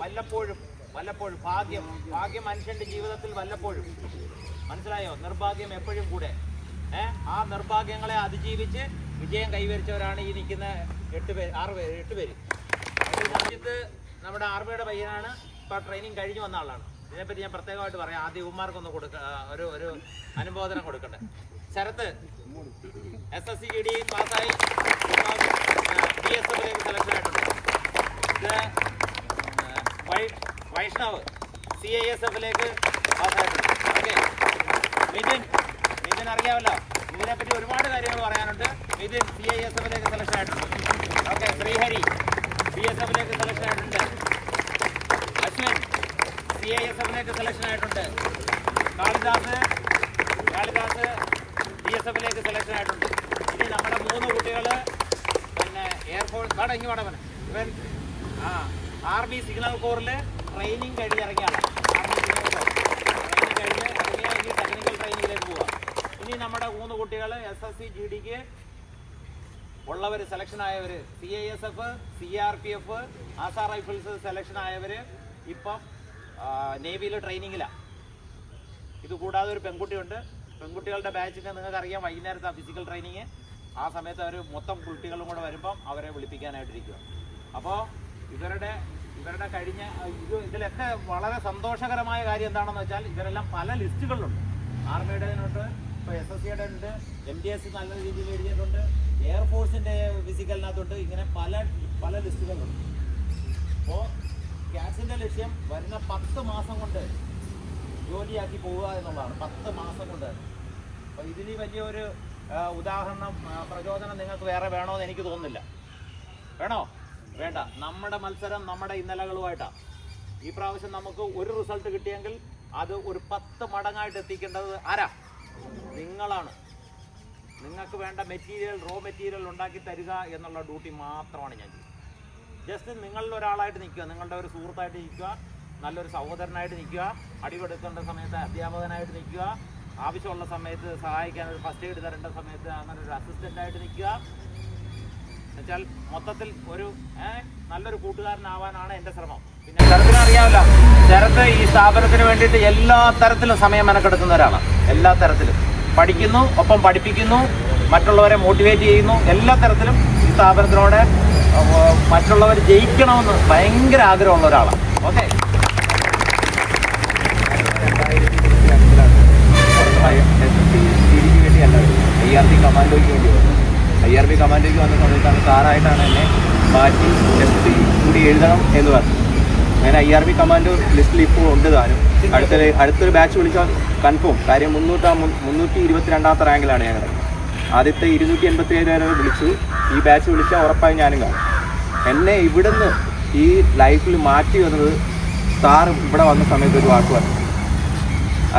വല്ലപ്പോഴും വല്ലപ്പോഴും ഭാഗ്യം ഭാഗ്യം മനുഷ്യന്റെ ജീവിതത്തിൽ വല്ലപ്പോഴും. മനസ്സിലായോ? നിർഭാഗ്യം എപ്പോഴും കൂടെ. ഏ? ആ നിർഭാഗ്യങ്ങളെ അതിജീവിച്ച് വിജയം കൈവരിച്ചവരാണ് ഈ നിൽക്കുന്ന എട്ട് പേര് ആറ് പേര് എട്ട് പേര്. അതിൽ നമ്മുടെ ആർമിയുടെ പയ്യനാണ്. ഇപ്പൊ ട്രെയിനിങ് കഴിഞ്ഞു വന്ന ആളാണ്. ഇതിനെപ്പറ്റി ഞാൻ പ്രത്യേകമായിട്ട് പറയാം. ആദ്യം ഉമ്മാർക്കൊന്ന് കൊടുക്ക ഒരു ഒരു അനുബോധനം കൊടുക്കട്ടെ Sarath S S C G D പാസ്സായി ബി എസ് സെലക്ഷൻ ആയിട്ടുണ്ട്. ഇത് വൈഷ്ണവ് സി ഐ എസ് എഫിലേക്ക് മിഥുൻ ഇതിനെ അറിയാമല്ലോ. ഇതിനെപ്പറ്റി ഒരുപാട് കാര്യങ്ങൾ പറയാനുണ്ട്. നിതിൻ സി ഐ എസ് എഫിലേക്ക് സെലക്ഷൻ ആയിട്ടുണ്ട്. ഓക്കെ ശ്രീഹരി ബി എസ് എഫിലേക്ക് സെലക്ഷൻ ആയിട്ടുണ്ട്. അശ്വിൻ സി ഐ എസ് എഫിലേക്ക് സെലക്ഷൻ ആയിട്ടുണ്ട്. കാളിദാസ് കാളിദാസ് ബി എസ് എഫിലേക്ക് സെലക്ഷൻ ആയിട്ടുണ്ട്. ഇനി നമ്മുടെ മൂന്ന് കുട്ടികൾ പിന്നെ എയർഫോഴ്സ് വേണം ഇങ്ങനെ വേണം ഇവൻ ആ കഴിഞ്ഞ് ഇറങ്ങിയാണ്. സിഗ്നൽ കോർ ട്രെയിനിങ് കഴിഞ്ഞ് ഇറങ്ങിയ ഇനി ടെക്നിക്കൽ ട്രെയിനിങ്ങിലേക്ക് പോവാം. ഇനി നമ്മുടെ മൂന്ന് കുട്ടികൾ എസ് എസ് സി ജി ഡിക്ക് ഉള്ളവർ selection ആയവർ C I S F C R P F Assam rifles selection ആയവർ ഇപ്പം നേവിയിൽ ട്രെയിനിങ്ങിലാണ് ഇത് കൂടാതെ ഒരു പെൺകുട്ടിയുണ്ട്. പെൺകുട്ടികളുടെ ബാച്ചിന് നിങ്ങൾക്ക് അറിയാം വൈകുന്നേരത്തെ ഫിസിക്കൽ ട്രെയിനിങ് ആ സമയത്ത് അവർ മൊത്തം കുട്ടികളും കൂടെ വരുമ്പം അവരെ വിളിപ്പിക്കാനായിട്ടിരിക്കുക അപ്പോൾ ഇവരുടെ ഇവരുടെ കഴിഞ്ഞ ഇത് ഇതിലൊക്കെ വളരെ സന്തോഷകരമായ കാര്യം എന്താണെന്ന് വെച്ചാൽ ഇവരെല്ലാം പല ലിസ്റ്റുകളിലുണ്ട്. ആർമിയുടേതിനുണ്ട് ഇപ്പോൾ എസ് എസ് സിയുടെ ഉണ്ട് എം ഡി എസ് നല്ല രീതിയിൽ എഴുതിയിട്ടുണ്ട് എയർഫോഴ്സിന്റെ ഫിസിക്കലിനകത്തുണ്ട് ഇങ്ങനെ പല പല ലിസ്റ്റുകളുണ്ട് അപ്പോൾ ക്യാറ്റ്സിന്റെ ലക്ഷ്യം വരുന്ന പത്ത് മാസം കൊണ്ട് ജോലിയാക്കി പോവുക എന്നുള്ളതാണ്. പത്ത് മാസം കൊണ്ട്. അപ്പോൾ ഇതിന് വലിയൊരു ഉദാഹരണം പ്രചോദനം നിങ്ങൾക്ക് വേറെ വേണമെന്ന് എനിക്ക് തോന്നുന്നില്ല. വേണോ? വേണ്ട. നമ്മുടെ മത്സരം നമ്മുടെ ഇന്നലകളുമായിട്ടാണ് ഈ പ്രാവശ്യം നമുക്ക് ഒരു റിസൾട്ട് കിട്ടിയെങ്കിൽ അത് ഒരു പത്ത് മടങ്ങായിട്ട് എത്തിക്കേണ്ടത് ആരാ? നിങ്ങളാണ്. നിങ്ങൾക്ക് വേണ്ട മെറ്റീരിയൽ റോ മെറ്റീരിയൽ ഉണ്ടാക്കി തരിക എന്നുള്ള ഡ്യൂട്ടി മാത്രമാണ് ഞാൻ ചെയ്യുന്നത്. ജസ്റ്റ് നിങ്ങളിൽ ഒരാളായിട്ട് നിൽക്കുക നിങ്ങളുടെ ഒരു സുഹൃത്തായിട്ട് നിൽക്കുക നല്ലൊരു സഹോദരനായിട്ട് നിൽക്കുക അടിവെടുക്കേണ്ട സമയത്ത് അധ്യാപകനായിട്ട് നിൽക്കുക ആവശ്യമുള്ള സമയത്ത് സഹായിക്കാൻ ഒരു ഫസ്റ്റ് എയ്ഡ് തരേണ്ട സമയത്ത് അങ്ങനെ ഒരു അസിസ്റ്റന്റായിട്ട് നിൽക്കുക എന്നുവെച്ചാൽ മൊത്തത്തിൽ ഒരു നല്ലൊരു കൂട്ടുകാരനാവാനാണ് എന്റെ ശ്രമം. പിന്നെ ശരത്തിന് അറിയാമല്ലോ ശരത്ത് ഈ സ്ഥാപനത്തിന് വേണ്ടിയിട്ട് എല്ലാ തരത്തിലും സമയം മെനക്കെടുക്കുന്ന ഒരാളാണ് എല്ലാ തരത്തിലും. പഠിക്കുന്നു ഒപ്പം പഠിപ്പിക്കുന്നു മറ്റുള്ളവരെ മോട്ടിവേറ്റ് ചെയ്യുന്നു എല്ലാ തരത്തിലും ഈ സ്ഥാപനത്തിനോട് മറ്റുള്ളവർ ജയിക്കണമെന്ന് ഭയങ്കര ആഗ്രഹമുള്ള ഒരാളാണ്. ഓക്കെ ഐ ആർ ബി കമാൻഡോയ്ക്ക് വേണ്ടി വന്നു ഐ ആർ ബി കമാൻഡോയ്ക്ക് വന്ന സമയത്താണ് സാറായിട്ടാണ് എന്നെ മാറ്റി ടെസ്റ്റ് കൂടി എഴുതണം എന്ന് പറഞ്ഞു. അങ്ങനെ ഐ ആർ ബി കമാൻഡോ ലിസ്റ്റിൽ ഇപ്പോൾ ഉണ്ട് താനും. അടുത്ത അടുത്തൊരു ബാച്ച് വിളിച്ചാൽ കൺഫേം കാര്യം മുന്നൂറ്റാ മുന്നൂറ്റി ഇരുപത്തിരണ്ടാമത്തെ റാങ്കിലാണ് ഞങ്ങൾ ആദ്യത്തെ ഇരുന്നൂറ്റി എൺപത്തി ഏഴ് വരെ വിളിച്ചു. ഈ ബാച്ച് വിളിച്ചാൽ ഉറപ്പായും ഞാനും കാണും. എന്നെ ഇവിടുന്ന് ഈ ലൈഫിൽ മാറ്റി വന്നത് സാർ ഇവിടെ വന്ന സമയത്ത് ഒരു വാക്ക് പറഞ്ഞു.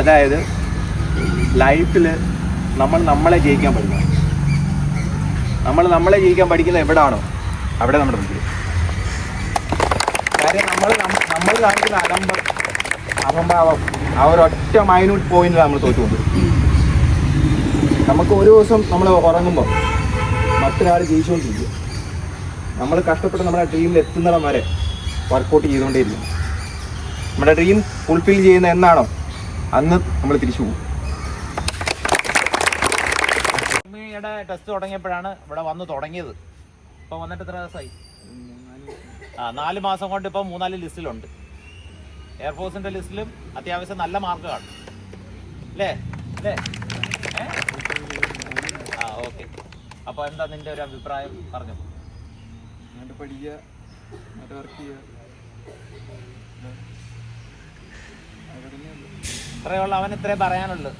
അതായത് ലൈഫിൽ നമ്മൾ നമ്മളെ ജയിക്കാൻ പഠിക്കണം. നമ്മൾ നമ്മളെ ജീവിക്കാൻ പഠിക്കുന്നത് എവിടാണോ? അവിടെ നമ്മുടെ മുമ്പിൽ. കാര്യം നമ്മൾ നമ്മൾ കാണിക്കുന്ന അലമ്പ അഹംഭാവം ആ ഒരൊറ്റ മൈന്യൂട്ട് പോയിന്റിലാണ് നമ്മൾ തോറ്റുകൊണ്ട് നമുക്ക് ഒരു ദിവസം നമ്മൾ ഉറങ്ങുമ്പോൾ മറ്റൊരാൾ ജയിച്ചുകൊണ്ടിരിക്കും നമ്മൾ കഷ്ടപ്പെട്ട് നമ്മുടെ ഡ്രീമിൽ എത്തുന്നിടം വരെ വർക്കൗട്ട് ചെയ്തുകൊണ്ടേയിരിക്കും. നമ്മുടെ ഡ്രീം ഫുൾഫിൽ ചെയ്യുന്ന എന്നാണോ? അന്ന് നമ്മൾ തിരിച്ചു പോകും. ഭൂമിയുടെ ടെസ്റ്റ് തുടങ്ങിയപ്പോഴാണ് ഇവിടെ വന്ന് തുടങ്ങിയത്. ഇപ്പൊ വന്നിട്ട് എത്ര ദിവസമായി? ആ നാല് മാസം കൊണ്ട് ഇപ്പൊ മൂന്നാൽ ലിസ്റ്റിലുണ്ട്. എയർഫോഴ്സിന്റെ ലിസ്റ്റിലും അത്യാവശ്യം നല്ല മാർക്ക് കാണും അല്ലേ? അല്ലേ? ആ ഓക്കെ അപ്പോൾ എന്താ നിന്റെ ഒരു അഭിപ്രായം? പറഞ്ഞു. പഠിക്കുക മറ്റേ വർക്ക് ഇത്രയുള്ള അവൻ ഇത്രേ പറയാനുള്ളൂ.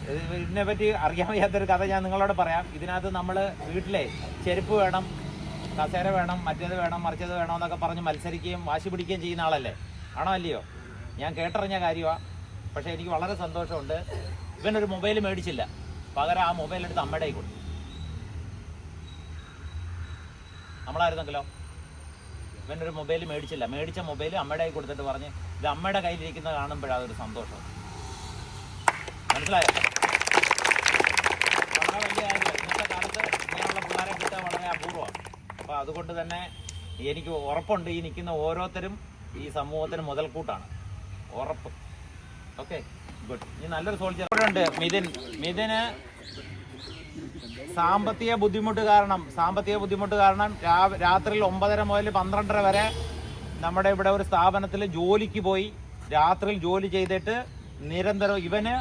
ഇതിനെ പറ്റി അറിയാൻ വയ്യാത്തൊരു കഥ ഞാൻ നിങ്ങളോട് പറയാം. ഇതിനകത്ത് നമ്മൾ വീട്ടിലെ ചെരുപ്പ് വേണം കസേര വേണം മറ്റേത് വേണം മറിച്ചത് വേണം എന്നൊക്കെ പറഞ്ഞ് മത്സരിക്കുകയും വാശി പിടിക്കുകയും ചെയ്യുന്ന ആളല്ലേ? ആണോ അല്ലയോ? ഞാൻ കേട്ടറിഞ്ഞ കാര്യമാണ് പക്ഷേ എനിക്ക് വളരെ സന്തോഷമുണ്ട്. ഇവനൊരു മൊബൈൽ മേടിച്ചില്ല. പകരം ആ മൊബൈൽ എടുത്ത് അമ്മയുടെ കൊടുത്തു. നമ്മളായിരുന്നെങ്കിലോ? ഇവനൊരു മൊബൈൽ മേടിച്ചില്ല. മേടിച്ച മൊബൈൽ അമ്മയുടെ കൈ കൊടുത്തിട്ട് പറഞ്ഞ് ഇത് അമ്മയുടെ കയ്യിലിരിക്കുന്നത് കാണുമ്പോഴാണ് ഒരു സന്തോഷം. മനസ്സിലായോ? വളരെ വലിയ കാര്യം ഇന്നത്തെ കാലത്ത് ഇങ്ങനെയുള്ള പിള്ളേരെ കിട്ടാൻ വളരെ അപൂർവമാണ്. അപ്പോൾ അതുകൊണ്ട് തന്നെ എനിക്ക് ഉറപ്പുണ്ട് ഈ നിൽക്കുന്ന ഓരോരുത്തരും ഈ സമൂഹത്തിന് മുതൽക്കൂട്ടാണ്. ഉറപ്പ്. ഓക്കെ ഗുഡ് ഇനി നല്ലൊരു സോൾജർ ഉണ്ട്. മിഥുൻ. മിഥുന് സാമ്പത്തിക ബുദ്ധിമുട്ട് കാരണം സാമ്പത്തിക ബുദ്ധിമുട്ട് കാരണം രാത്രി ഒമ്പതര മുതൽ പന്ത്രണ്ടര വരെ നമ്മുടെ ഇവിടെ ഒരു സ്ഥാപനത്തിൽ ജോലിക്ക് പോയി രാത്രിയിൽ ജോലി ചെയ്തിട്ട് നിരന്തരം ഇവന്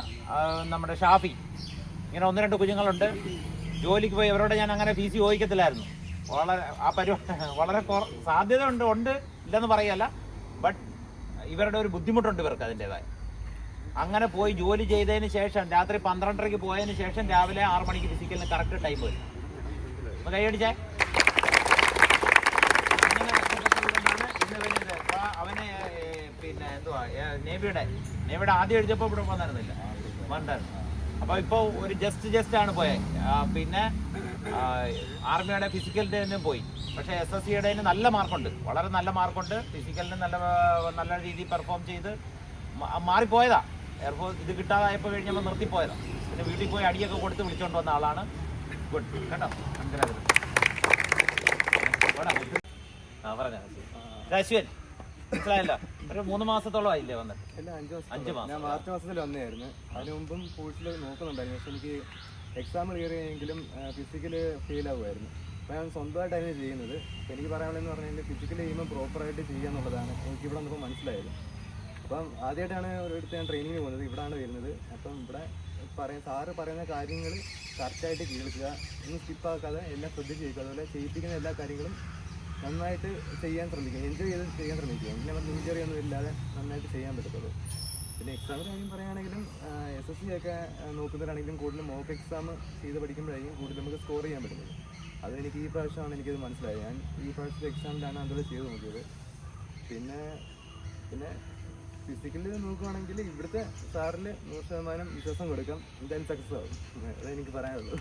നമ്മുടെ ഷാഫി ഇങ്ങനെ ഒന്ന് രണ്ട് കുഞ്ഞുങ്ങളുണ്ട്. ജോലിക്ക് പോയി അവരോട് ഞാൻ അങ്ങനെ ഫീസ് ചോദിക്കത്തില്ലായിരുന്നു. വളരെ ആ പരിപാടി വളരെ സാധ്യത ഉണ്ട് ഉണ്ട് ഇല്ലെന്ന് പറയല്ല. ബട്ട് ഇവരുടെ ഒരു ബുദ്ധിമുട്ടുണ്ട് ഇവർക്ക് അതിന്റെതായ. അങ്ങനെ പോയി ജോലി ചെയ്തതിന് ശേഷം രാത്രി പന്ത്രണ്ടരയ്ക്ക് പോയതിന് ശേഷം രാവിലെ ആറു മണിക്ക് ഫിസിക്കലിന് കറക്റ്റ് ടൈം വരും. അപ്പൊ കൈയടിച്ചേ അവനെ പിന്നെ എന്തുവാ ആദ്യം എഴുതിയപ്പോൾ ഇവിടെ വന്നിരുന്നില്ല. വേണ്ടായിരുന്നു അപ്പൊ ഇപ്പൊ ഒരു ജസ്റ്റ് ജസ്റ്റ് ആണ് പോയത് പിന്നെ ആർമിയുടെ ഡേനും പോയി. പക്ഷെ എസ് എസ് സിയുടെ നല്ല മാർക്കുണ്ട്. വളരെ നല്ല മാർക്കുണ്ട്. ഫിസിക്കലിന് നല്ല നല്ല രീതിയിൽ പെർഫോം ചെയ്ത് മാറിപ്പോയതാ. എയർഫോഴ്സ് ഇത് കിട്ടാതായപ്പോൾ കഴിഞ്ഞപ്പോൾ നിർത്തിപ്പോയതാണ് പിന്നെ വീട്ടിൽ പോയി അടിയൊക്കെ കൊടുത്ത് വിളിച്ചോണ്ട് വന്ന ആളാണ്. ഗുഡ് കേട്ടോ ആ പറഞ്ഞോ അശ്വൻ. മനസ്സിലായല്ലോ? ഒരു മൂന്ന് മാസത്തോളം ആയില്ലേ വന്നിട്ട്? അഞ്ച് മാസം. ഞാൻ മാർച്ച് മാസത്തിൽ വന്നതായിരുന്നു. അതിന് മുമ്പും കോഴ്സിൽ നോക്കുന്നുണ്ടായിരുന്നു. പക്ഷെ എനിക്ക് എക്സാം ക്ലിയർ ചെയ്യെങ്കിലും ഫിസിക്കൽ ഫെയിൽ ആവുമായിരുന്നു. അപ്പോൾ ഞാൻ സ്വന്തമായിട്ടാണ് ചെയ്യുന്നത്. എനിക്ക് പറയാനുള്ളതെന്ന് പറഞ്ഞു കഴിഞ്ഞാൽ ഫിസിക്കൽ ചെയ്യുമ്പോൾ പ്രോപ്പറായിട്ട് ചെയ്യുക എന്നുള്ളതാണ്. എനിക്ക് ഇവിടെ വന്നപ്പോൾ മനസ്സിലായത്. അപ്പം ആദ്യമായിട്ടാണ് ഒരിടത്ത് ഞാൻ ട്രെയിനിങ്ങിന് പോകുന്നത്. ഇവിടാണ് വരുന്നത്. അപ്പം ഇവിടെ പറയാൻ സാറ് പറയുന്ന കാര്യങ്ങൾ കറക്റ്റായിട്ട് കേൾക്കുക. ഒന്നും സ്കിപ്പാക്കാതെ എല്ലാം ശ്രദ്ധിച്ച് കേൾക്കുക അതുപോലെ ചെയ്യിപ്പിക്കുന്ന എല്ലാ കാര്യങ്ങളും നന്നായിട്ട് ചെയ്യാൻ ശ്രമിക്കുക. എൻജോയ് ചെയ്ത് ചെയ്യാൻ ശ്രമിക്കുക. പിന്നെ നമുക്ക് ഇഞ്ചറി ഒന്നും ഇല്ലാതെ നന്നായിട്ട് ചെയ്യാൻ പറ്റത്തുള്ളൂ. പിന്നെ എക്സാമിന് കാര്യം പറയുകയാണെങ്കിലും എസ് എസ് സി ഒക്കെ നോക്കുന്നവരാണെങ്കിലും കൂടുതലും മോക്ക് എക്സാം ചെയ്ത് പഠിക്കുമ്പോഴായിരിക്കും കൂടുതൽ നമുക്ക് സ്കോർ ചെയ്യാൻ പറ്റുന്നത്. അത് എനിക്ക് ഈ പ്രാവശ്യമാണ് എനിക്കത് മനസ്സിലായത്. ഞാൻ ഈ പ്രാവശ്യത്തെ എക്സാമിലാണ് അതുപോലെ ചെയ്ത് നോക്കിയത്. പിന്നെ പിന്നെ ഫിസിക്കലി നോക്കുവാണെങ്കിൽ ഇവിടുത്തെ സാറിൽ നൂറ് ശതമാനം വിശ്വാസം കൊടുക്കാം. എന്തായാലും സക്സസ് ആവും. അതാണ് എനിക്ക് പറയാനുള്ളൂ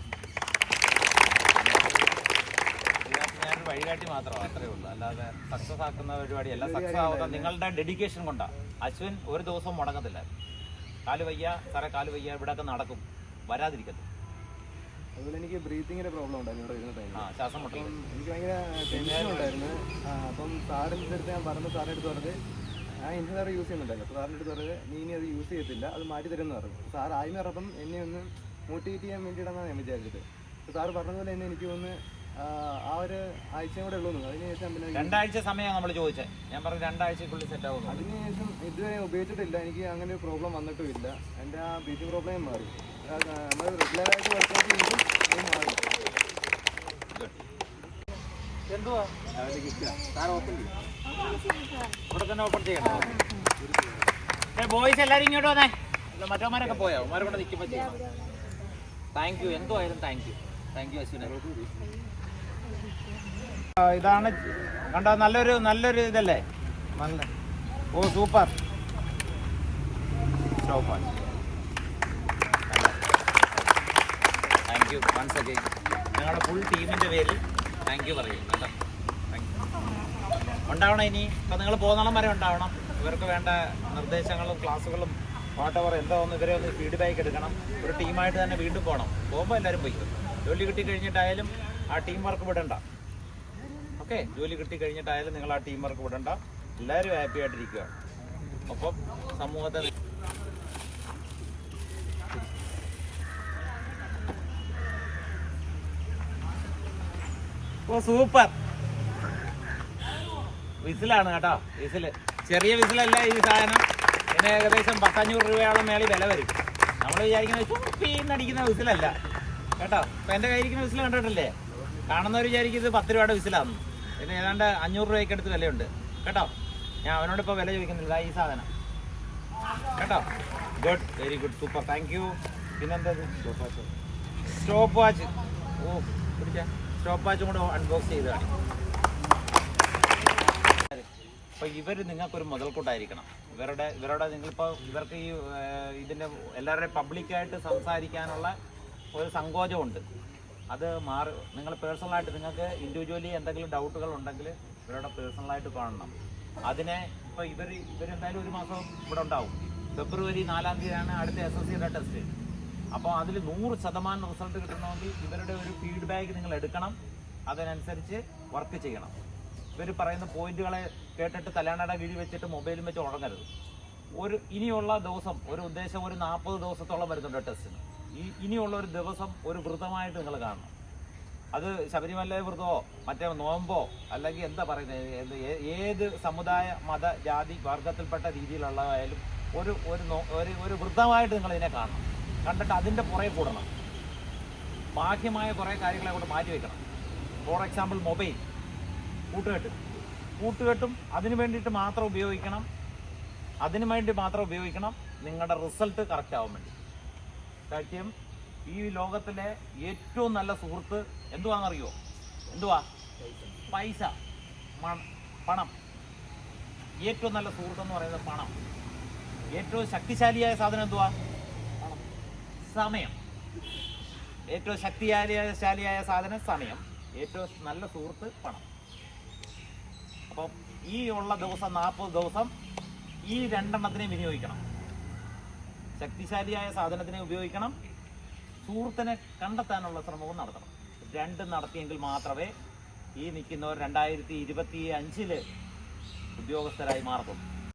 ഇതിനകത്ത് ഞാനൊരു വഴികാട്ടി മാത്രമാണ്. അത്രേ ഉള്ളൂ. അല്ലാതെ സക്സസ് ആക്കുന്ന പരിപാടി അല്ല. സക്സസ് ആവുന്ന നിങ്ങളുടെ ഡെഡിക്കേഷൻ കൊണ്ടാണ് അശ്വിൻ ഒരു ദിവസം മുടങ്ങത്തില്ല. കാൽ വയ്യ സാറെ കാൽ വയ്യ ഇവിടെയൊക്കെ നടക്കും. വരാതിരിക്കത്തില്ല. അതുപോലെ എനിക്ക് ബ്രീത്തിങ്ങിന്റെ പ്രോബ്ലം ഉണ്ടായിരുന്നു ഇവിടെ ഇരുന്ന ടൈമിൽ ശ്വാസം അപ്പം എനിക്ക് ഭയങ്കര ടെൻഷൻ ഉണ്ടായിരുന്നു. അപ്പം സാറിന്റെ അടുത്ത് ഞാൻ പറഞ്ഞു സാറിന്റെ അടുത്ത് പറഞ്ഞത് ഞാൻ സാറ് യൂസ് ചെയ്യുന്നുണ്ടായിരുന്നു അപ്പോൾ സാറിന്റെ അടുത്ത് പറഞ്ഞത് നീ ഇനി അത് യൂസ് ചെയ്യത്തില്ല അത് മാറ്റി തരുമെന്ന് പറഞ്ഞു. സാർ ആയി പറഞ്ഞപ്പം എന്നെ ഒന്ന് മോട്ടിവേറ്റ് ചെയ്യാൻ വേണ്ടിയിട്ടാണ് ഞാൻ വിചാരിച്ചത്. അപ്പോൾ സാറ് പറഞ്ഞതുപോലെ തന്നെ എനിക്ക് ഒന്ന് ആ, ഒരു ആഴ്ചയും കൂടെ ഉള്ളൂ അതിനുശേഷം പിന്നെ രണ്ടാഴ്ച സമയം നമ്മൾ ചോദിച്ചത് ഞാൻ പറഞ്ഞു രണ്ടാഴ്ചക്കുള്ളിൽ സെറ്റ് ആവുന്നു അതിനുശേഷം ഇതുവരെ ഉപയോഗിച്ചിട്ടില്ല. എനിക്ക് അങ്ങനെ ഒരു പ്രോബ്ലം വന്നിട്ടും ഇല്ല. എന്റെ ആ ബ്രീത്തിങ് പ്രോബ്ലം മാറി. നമ്മൾ റെഗുലറായിട്ട് വർക്കൗട്ട് ചെയ്യുമ്പോൾ അത് മാറി. എന്തുവാ? സാർ ഓപ്പൺ ചെയ്യും. ഇവിടെ തന്നെ ഓപ്പൺ ചെയ്യണം ബോയ്സ് എല്ലാരും ഇങ്ങോട്ട് വന്നേ. മറ്റവന്മാരൊക്കെ പോയോ? അവന്മാരെ കൂടെ നിൽക്കുമ്പോൾ ചെയ്യണം താങ്ക് യു എന്തുവായാലും താങ്ക് യു താങ്ക് യു അശ്വിനെ. ഇതാണ് കണ്ട നല്ലൊരു നല്ലൊരു ഇതല്ലേ? നല്ല ഓ super super thank you once again ഞങ്ങളുടെ ഫുൾ ടീമിന്റെ പേരിൽ താങ്ക് യു പറയും കേട്ടോ ഉണ്ടാവണം ഇനി. ഇപ്പം നിങ്ങൾ പോകുന്നോളം വരെ ഉണ്ടാവണം. ഇവർക്ക് വേണ്ട നിർദ്ദേശങ്ങളും ക്ലാസ്സുകളും വാട്ടവർ എന്തോ ഒന്ന് ഇവരെ ഒന്ന് ഫീഡ്ബാക്ക് എടുക്കണം. ഒരു ടീമായിട്ട് തന്നെ വീണ്ടും പോകണം പോകുമ്പോൾ എല്ലാവരും പോയി. ജോലി കിട്ടി കഴിഞ്ഞിട്ടായാലും ആ ടീം വർക്ക് വിടണ്ട. ഓക്കെ ജോലി കിട്ടി കഴിഞ്ഞിട്ടായാലും നിങ്ങൾ ആ ടീം വർക്ക് വിടണ്ട. എല്ലാവരും ഹാപ്പി ആയിട്ടിരിക്കുക. അപ്പം സമൂഹത്തെ സൂപ്പർ വിസിലാണ് കേട്ടോ വിസിൽ. ചെറിയ വിസിലല്ല ഈ സാധനം. ഇതിന് ഏകദേശം പത്തഞ്ഞൂറ് രൂപയോളം മേളിൽ വില വരും. നമ്മൾ വിചാരിക്കുന്ന ചുപ്പീന്നടിക്കുന്ന വിസിലല്ല. കേട്ടോ ഇപ്പൊ എന്റെ കയ്യിരിക്കുന്ന വിസിൽ കണ്ടിട്ടില്ലേ? കാണുന്നവർ വിചാരിക്കും ഇത് പത്ത് രൂപയുടെ വിസിലാന്ന്. ഇതിന് ഏതാണ്ട് അഞ്ഞൂറ് രൂപയ്ക്ക് അടുത്ത് വിലയുണ്ട്. കേട്ടോ ഞാൻ അവനോട് ഇപ്പോൾ വില ചോദിക്കുന്നില്ല. ഈ സാധനം. കേട്ടോ good very good super thank you പിന്നെന്താ സ്റ്റോപ്പ് വാച്ച് ഓ പിടിച്ച. സ്റ്റോപ്പ് വാച്ചും കൂടെ അൺബോക്സ് ചെയ്ത് കാണിക്കും അപ്പൊ ഇവർ നിങ്ങൾക്കൊരു മുതൽക്കൂട്ടായിരിക്കണം. ഇവരുടെ ഇവരുടെ നിങ്ങളിപ്പോൾ ഇവർക്ക് ഈ ഇതിന്റെ എല്ലാവരുടെയും പബ്ലിക്കായിട്ട് സംസാരിക്കാനുള്ള ഒരു സങ്കോചമുണ്ട്. അത് മാറി നിങ്ങൾ പേഴ്സണലായിട്ട് നിങ്ങൾക്ക് ഇൻഡിവിജ്വലി എന്തെങ്കിലും ഡൗട്ടുകൾ ഉണ്ടെങ്കിൽ ഇവരുടെ പേഴ്സണലായിട്ട് കാണണം. അതിനെ ഇപ്പോൾ ഇവർ ഇവരെന്തായാലും ഒരു മാസം ഇവിടെ ഉണ്ടാവും. ഫെബ്രുവരി നാലാം തീയതിയാണ് അടുത്ത എസ് എസ് സിയുടെ ടെസ്റ്റ് അപ്പോൾ അതിൽ നൂറ് ശതമാനം റിസൾട്ട് കിട്ടണമെങ്കിൽ ഇവരുടെ ഒരു ഫീഡ്ബാക്ക് നിങ്ങൾ എടുക്കണം. അതിനനുസരിച്ച് വർക്ക് ചെയ്യണം. ഇവർ പറയുന്ന പോയിന്റുകളെ കേട്ടിട്ട് തലയാണയുടെ കിഴി വെച്ചിട്ട് മൊബൈലും വെച്ച് ഉറങ്ങരുത് ഒരു ഇനിയുള്ള ദിവസം ഒരു ഉദ്ദേശം ഒരു നാൽപ്പത് ദിവസത്തോളം വരുന്നുണ്ട് ടെസ്റ്റിന്. ഈ ഇനിയുള്ള ഒരു ദിവസം ഒരു വ്രതമായിട്ട് നിങ്ങൾ കാണണം. അത് ശബരിമല വ്രതമോ മറ്റേ നോമ്പോ അല്ലെങ്കിൽ എന്താ പറയുന്നത് ഏത് സമുദായ മത ജാതി വർഗത്തിൽപ്പെട്ട രീതിയിലുള്ളതായാലും ഒരു ഒരു ഒരു ഒരു വൃദ്ധമായിട്ട് നിങ്ങൾ ഇതിനെ കാണണം. കണ്ടിട്ട് അതിന്റെ പുറകെ കൂടണം. ബാഹ്യമായ കുറേ കാര്യങ്ങളെ കൊണ്ട് മാറ്റി വയ്ക്കണം ഫോർ എക്സാമ്പിൾ മൊബൈൽ. കൂട്ടുകെട്ട്. കൂട്ടുകെട്ടും അതിന് വേണ്ടിയിട്ട് മാത്രം ഉപയോഗിക്കണം. അതിനു വേണ്ടി മാത്രം ഉപയോഗിക്കണം. നിങ്ങളുടെ റിസൾട്ട് കറക്റ്റ് ആവാൻ വേണ്ടി. കാര്യം ഈ ലോകത്തിലെ ഏറ്റവും നല്ല സുഹൃത്ത് എന്തുവാണെന്നറിയോ എന്തുവാ? പൈസ. പണം. ഏറ്റവും നല്ല സുഹൃത്ത് എന്ന് പറയുന്നത് പണം. ഏറ്റവും ശക്തിശാലിയായ സാധനം എന്തുവാ? സമയം. ഏറ്റവും ശക്തിശാലിയായ ശാലിയായ സാധനം സമയം. ഏറ്റവും നല്ല സുഹൃത്ത് പണം. അപ്പം ഈ ഉള്ള ദിവസം നാൽപ്പത് ദിവസം ഈ രണ്ടെണ്ണത്തിനെ വിനിയോഗിക്കണം. ശക്തിശാലിയായ സാധനത്തിനെ ഉപയോഗിക്കണം. സുഹൃത്തിനെ കണ്ടെത്താനുള്ള ശ്രമവും നടത്തണം. രണ്ട് നടത്തിയെങ്കിൽ മാത്രമേ ഈ നിൽക്കുന്നവർ രണ്ടായിരത്തി ഇരുപത്തി അഞ്ചിൽ ഉദ്യോഗസ്ഥരായി മാറത്തുള്ളൂ.